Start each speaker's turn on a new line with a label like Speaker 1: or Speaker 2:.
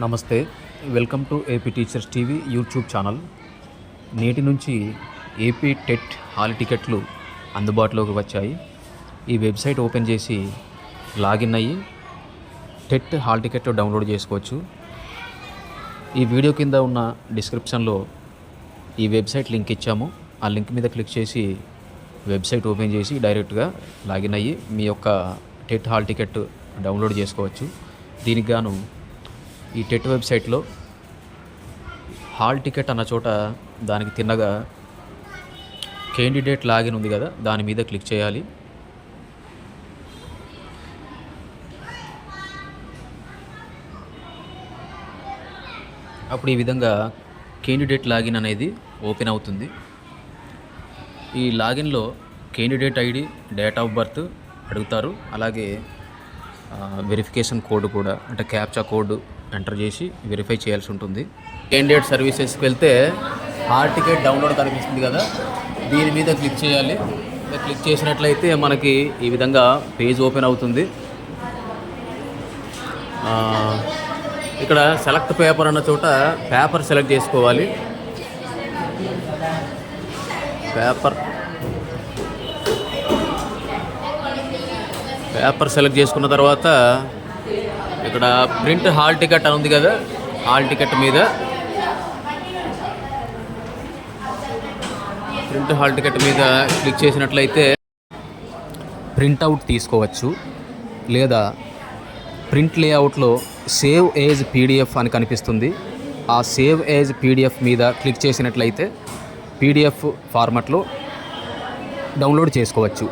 Speaker 1: నమస్తే. Welcome to AP teachers TV YouTube channel నేటి నుంచి ఏపీ టెట్ హాల్ టికెట్లు అందుబాటులోకి వచ్చాయి. ఈ వెబ్సైట్ ఓపెన్ చేసి లాగిన్ అయ్యి టెట్ హాల్ టికెట్లు డౌన్లోడ్ చేసుకోవచ్చు. ఈ వీడియో కింద ఉన్న డిస్క్రిప్షన్లో ఈ వెబ్సైట్ లింక్ ఇచ్చాము. ఆ లింక్ మీద క్లిక్ చేసి వెబ్సైట్ ఓపెన్ చేసి డైరెక్ట్గా లాగిన్ అయ్యి మీ యొక్క టెట్ హాల్ టికెట్ డౌన్లోడ్ చేసుకోవచ్చు. దీనికి గాను ఈ టెట్ వెబ్సైట్లో హాల్ టికెట్ అన్న చోట దానికి తిన్నగా క్యాండిడేట్ లాగిన్ ఉంది కదా దాని మీద క్లిక్ చేయాలి. అప్పుడు ఈ విధంగా క్యాండిడేట్ లాగిన్ అనేది ఓపెన్ అవుతుంది. ఈ లాగిన్లో candidate ID date of birth అడుగుతారు. అలాగే వెరిఫికేషన్ కోడ్ కూడా అంటే క్యాప్చా కోడ్ ఎంటర్ చేసి వెరిఫై చేయాల్సి ఉంటుంది. క్యాండిడేట్ సర్వీసెస్కి వెళ్తే హాల్ టికెట్ డౌన్లోడ్ కనిపిస్తుంది కదా. దీని మీద క్లిక్ చేయాలి. క్లిక్ చేసినట్లయితే మనకి ఈ విధంగా పేజ్ ఓపెన్ అవుతుంది. ఇక్కడ సెలెక్ట్ పేపర్ అన్న చోట పేపర్ సెలెక్ట్ చేసుకోవాలి. పేపర్ పేపర్ సెలెక్ట్ చేసుకున్న తర్వాత ఇక్కడ ప్రింట్ హాల్ టికెట్ అని ఉంది కదా హాల్ టికెట్ మీద. ప్రింట్ హాల్ టికెట్ మీద క్లిక్ చేసినట్లయితే ప్రింట్అవుట్ తీసుకోవచ్చు. లేదా ప్రింట్ లేఅవుట్లో సేవ్ ఏజ్ పీడిఎఫ్ అని కనిపిస్తుంది. ఆ సేవ్ ఏజ్ పీడిఎఫ్ మీద క్లిక్ చేసినట్లయితే పీడిఎఫ్ ఫార్మాట్లో డౌన్లోడ్ చేసుకోవచ్చు.